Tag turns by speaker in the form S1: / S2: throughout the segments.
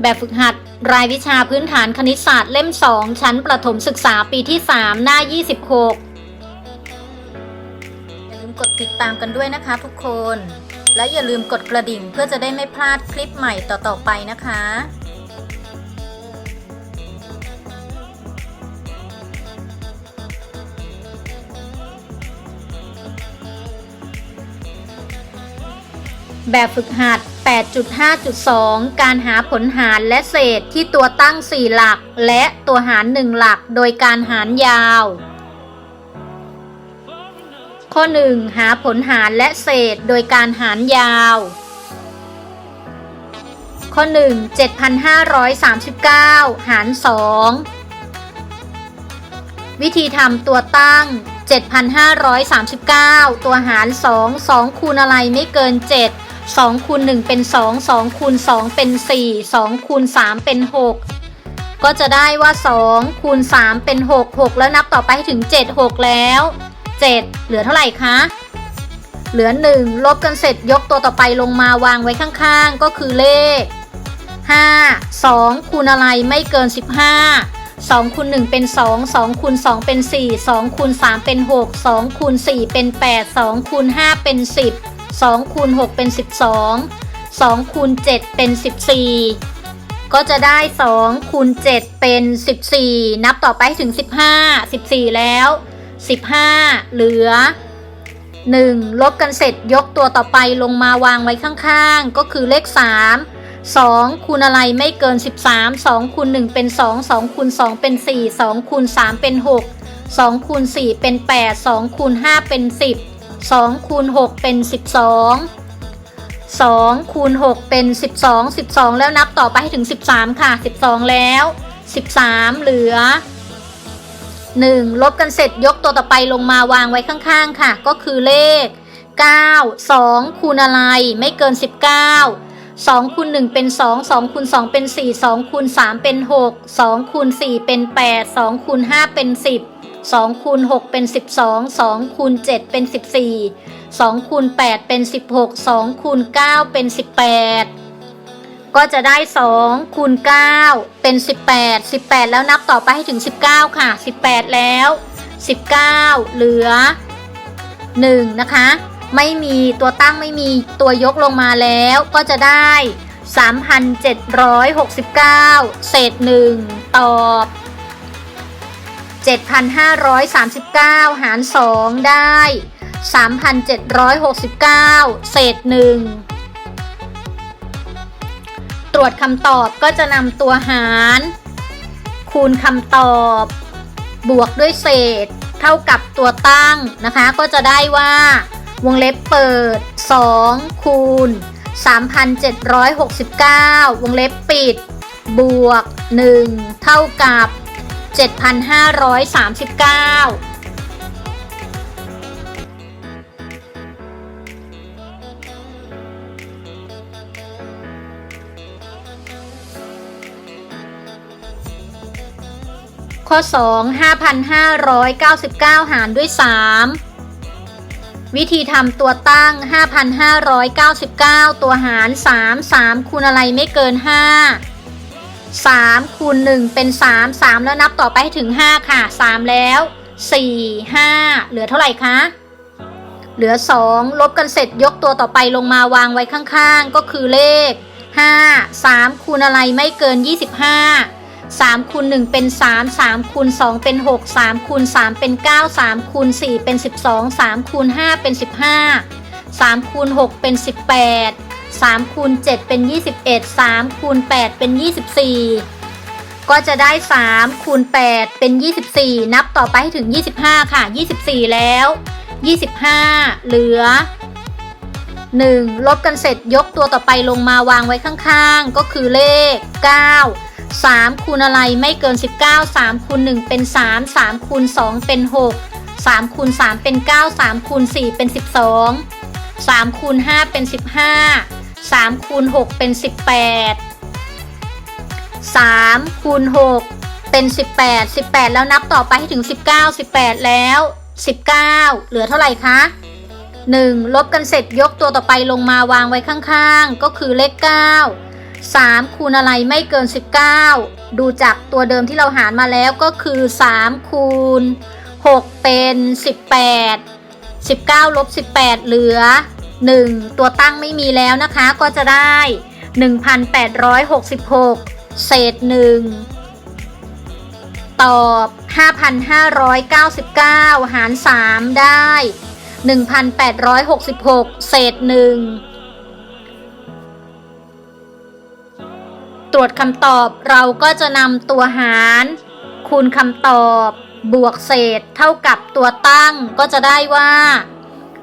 S1: แบบฝึกหัด รายวิชาพื้นฐานคณิตศาสตร์เล่ม 2 ชั้นประถมศึกษาปีที่ 3 หน้า 26 อย่าลืมกดติดตามกันด้วยนะคะทุกคน และอย่าลืมกดกระดิ่งเพื่อจะได้ไม่พลาดคลิปใหม่ต่อๆไปนะคะแบบฝึกหัด 8.5.2 การหาผลหารและเศษที่ตัวตั้ง 4 หลัก และตัวหาร 1 หลักโดยการหารยาว ข้อ 1 หาผลหารและเศษโดยการหารยาว ข้อ 1 7,539 หาร 2 วิธีทำตัวตั้ง 7,539 ตัวหาร 2 2คูณอะไรไม่เกิน 7 2คูณ1เป็น 2 2คูณ2เป็น 4 2คูณ3เป็น 6 ก็จะได้ว่า 2คูณ3เป็น 6 6 แล้วนับต่อไปถึง 7 6 แล้ว 7 เหลือเท่าไหร่คะ เหลือ 1 ลบกันเสร็จยกตัวต่อไปลงมาวางไว้ข้างๆ ก็คือเลข 5 2คูณอะไรไม่เกิน 15 2คูณ1เป็น 2 2คูณ2เป็น 4 2คูณ3เป็น 6 2คูณ4เป็น 8 2คูณ5เป็น 10 2คูณ6เป็น 12 2คูณ7เป็น 14 ก็จะได้2คูณ7เป็น 14 นับต่อไปให้ถึง 15 14 แล้ว 15 เหลือ 1 ลบกันเสร็จยกตัวต่อไปลงมาวางไว้ข้างๆ ก็คือเลข 3 2คูณอะไรไม่เกิน 13 2คูณ1เป็น 2 2คูณ2เป็น 4 2คูณ3เป็น 6 2คูณ4เป็น 8 2คูณ5เป็น 10 2คูณ6เป็น 12 2คูณ6เป็น 12 12 แล้วนับต่อไปให้ถึง 13 ค่ะ 12 แล้ว 13 เหลือ 1 ลบกันเสร็จยกตัวต่อไปลงมาวางไว้ข้างๆ ค่ะ ก็คือเลข 9 2 คูณอะไรไม่เกิน 19 2คูณ1เป็น 2 2คูณ2เป็น 4 2คูณ3เป็น 6 2คูณ4เป็น 8 2คูณ5เป็น 10 2คูณ6เป็น 12 2คูณ7เป็น 14 2คูณ8เป็น 16 2คูณ9เป็น 18 ก็จะได้2คูณ9เป็น 18 18 แล้วนับต่อไปให้ถึง 19 ค่ะ 18 แล้ว 19 เหลือ 1 นะคะ ไม่มีตัวตั้งไม่มีตัวยกลงมาแล้วก็จะได้ 3,769 เศษ 1 ตอบ 7,539 หาร 2 ได้ 3,769 เศษ 1 ตรวจคำตอบก็จะนำตัวหาร คูณคำตอบ บวกด้วยเศษ เท่ากับตัวตั้งนะคะ ก็จะได้ว่าวงเล็บเปิด 2 คูณ 3,769 วงเล็บปิด บวก 1 เท่ากับ 7,539ข้อ 2 5,599 หารด้วย 3 วิธีทำตัวตั้ง 5,599 ตัวหาร 3 3 คูณอะไรไม่เกิน 5 3คูณ1เป็น 3 3 แล้วนับต่อไปให้ถึง 5 ค่ะ 3 แล้ว 4 5 เหลือเท่าไหร่คะ เหลือ 2 ลบกันเสร็จยกตัวต่อไปลงมาวางไว้ข้างๆ ก็คือเลข 5 3 คูณอะไรไม่เกิน 25 3คูณ1เป็น 3 3คูณ2เป็น 6 3คูณ3เป็น 9 3คูณ4เป็น 12 3คูณ5เป็น 15 3คูณ6เป็น 18 3คูณ7เป็น 21 3คูณ8เป็น 24 ก็จะได้ 3คูณ8เป็น 24 นับต่อไปให้ถึง 25 ค่ะ 24 แล้ว 25 เหลือ 1 ลบกันเสร็จยกตัวต่อไปลงมาวางไว้ข้างๆ ก็คือเลข 9 3คูณอะไรไม่เกิน 19 3คูณ1เป็น 3 3คูณ2เป็น 6 3คูณ3เป็น 9 3คูณ4เป็น 12 3คูณ5เป็น 15 3คูณ6เป็น 18 3คูณ6เป็น 18 18 แล้วนับต่อไปให้ถึง 19 18 แล้ว 19 เหลือเท่าไหร่คะ1ลบกันเสร็จยกตัวต่อไปลงมาวางไว้ข้างๆ ก็คือเลข 9 3 คูณอะไรไม่เกิน 19 ดูจากตัวเดิมที่เราหารมาแล้วก็คือ 3 คูณ 6 เป็น 18 19 ลบ 18 เหลือ 1 ตัวตั้งไม่มีแล้วนะคะก็จะได้ 1,866 เศษ 1 ตอบ 5,599 หาร 3 ได้ 1,866 เศษ 1 ตรวจคำตอบเราก็จะนำตัวหาร คูณคำตอบบวกเศษเท่ากับตัวตั้งก็จะได้ว่า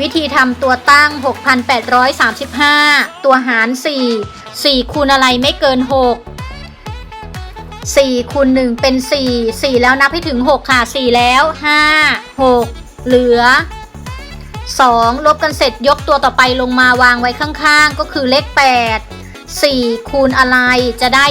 S1: วิธีทำตัวตั้ง 6,835 ตัวหาร 4 4 คูณอะไรไม่เกิน 6 4 คูณ 1 เป็น 4 4 แล้วนับให้ถึง 6 ค่ะ 4 แล้ว 5 6 เหลือ 2 ลบกันเสร็จยกตัวต่อไปลงมาวางไว้ข้างๆ ก็คือเลข 8 4 คูณอะไรจะได้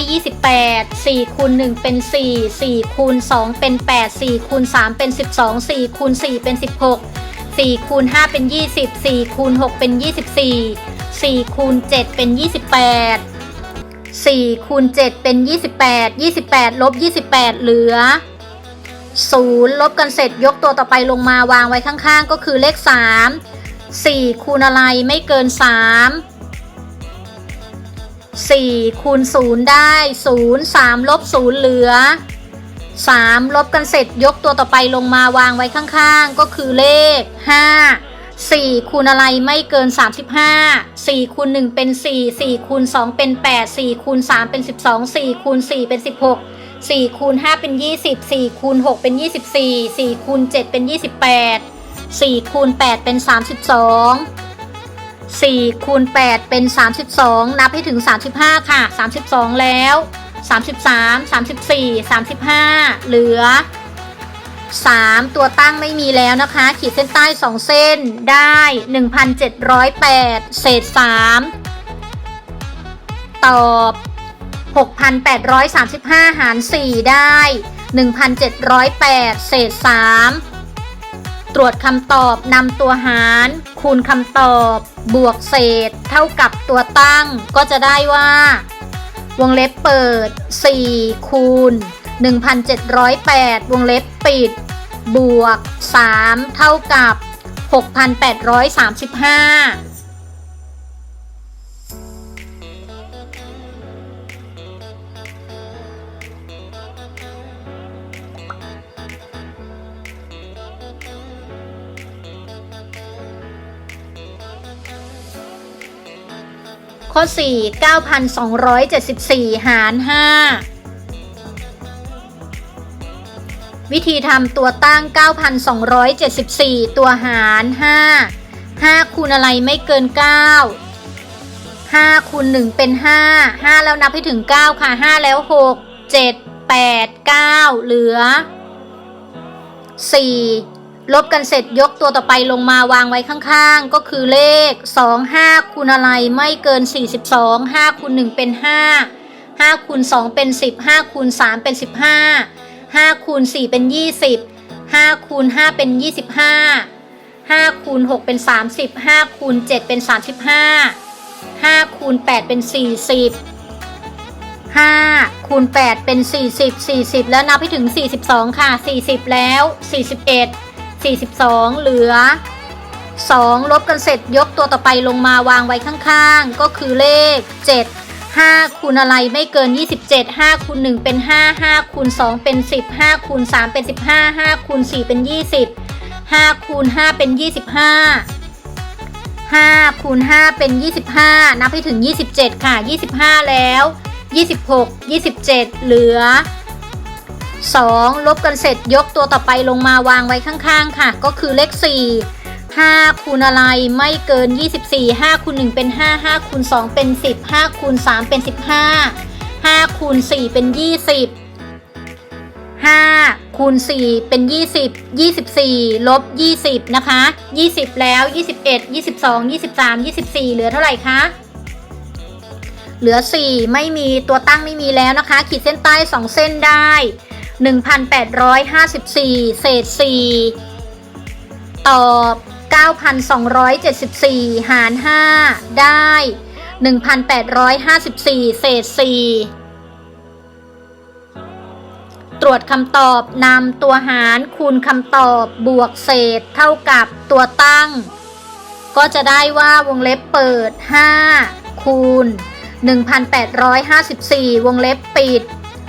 S1: 28 4 คูณ 1 เป็น 4 4 คูณ 2 เป็น 8 4 คูณ 3 เป็น 12 4 คูณ 4 เป็น 16 4คูณ5เป็น 20 4คูณ6เป็น 24 4คูณ7เป็น 28 4คูณ7เป็น 28 28ลบ28 เหลือ0ลบกันเสร็จยกตัวต่อไปลงมาวางไว้ข้างๆ ก็คือเลข 3 4คูณอะไรไม่เกิน 3 4คูณ0ได้ 0 3ลบ0เหลือ 3 ลบกันเสร็จยกตัวต่อไปลงมาวางไว้ข้างๆ ก็คือเลข 5 4คูณอะไรไม่เกิน 35 4คูณ1เป็น 4 4คูณ2เป็น 8 4คูณ3เป็น 12 4คูณ4เป็น 16 4คูณ5เป็น 20 4คูณ6เป็น 24 4คูณ7เป็น 28 4คูณ8เป็น 32 4คูณ8เป็น 32 นับให้ถึง 35 ค่ะ 32 แล้ว 33 34 35 เหลือ 3 ตัวตั้งไม่มีแล้วนะคะ ขีดเส้นใต้ 2 เส้นได้ 1,708 เศษ 3 ตอบ 6,835 หาร 4 ได้ 1,708 เศษ 3 ตรวจคำตอบนำตัวหาร คูณคำตอบบวกเศษ เท่ากับตัวตั้งก็จะได้ว่า วงเล็บเปิด 4 คูณ 1,708 วงเล็บปิด บวก 3 เท่ากับ 6,835 ข้อ 4 9,274 หาร 5 วิธีทำตัวตั้ง 9,274 ตัวหาร 5 5 คูณอะไรไม่เกิน 9 5 คูณ 1 เป็น 5 5 แล้วนับให้ถึง 9 ค่ะ 5 แล้ว 6 7 8 9 เหลือ 4 ลบกันเสร็จยกตัวต่อไปลงมาวางไว้ข้างๆ ก็คือเลข 2 5คูณอะไรไม่เกิน 42 5คูณ1เป็น 5 5คูณ2เป็น 10 5คูณ3เป็น 15 5คูณ4เป็น 20 5คูณ5เป็น 25 5คูณ6เป็น 30 5คูณ7เป็น 35 5คูณ8เป็น 40 5คูณ8เป็น 40 40 แล้วนับให้ถึง 42 ค่ะ 40 แล้ว 41 42 เหลือ 2 ลบกันเสร็จยกตัวต่อไปลงมาวางไว้ข้างๆ ก็คือเลข 7 5คูณอะไรไม่เกิน 27 5คูณ1เป็น 5 5คูณ2เป็น 10 5คูณ3เป็น 15 5คูณ4เป็น 20 5คูณ5เป็น 25 5คูณ5เป็น 25 นับให้ถึง 27 ค่ะ 25 แล้ว 26 27 เหลือ 2 ลบกันเสร็จยกตัวต่อไปลงมาวางไว้ข้างๆ ค่ะ ก็คือเลข 4 5คูณอะไรไม่เกิน 24 5คูณ1เป็น 5 5คูณ2เป็น 10 5คูณ3เป็น 15 5คูณ4เป็น 20 5คูณ4เป็น 20 24 ลบ 20 นะคะ 20 แล้ว 21 22 23 24 เหลือเท่าไหร่คะเหลือ 4 ไม่มีตัวตั้งไม่มีแล้วนะคะ ขีดเส้นใต้ 2 เส้นได้ 1,854 เศษ 4 ตอบ 9,274 หาร 5 ได้ 1,854 เศษ 4 ตรวจคำตอบนำตัวหารคูณคำตอบบวกเศษเท่ากับตัวตั้ง ก็จะได้ว่าวงเล็บเปิด 5 คูณ 1,854 วงเล็บปิด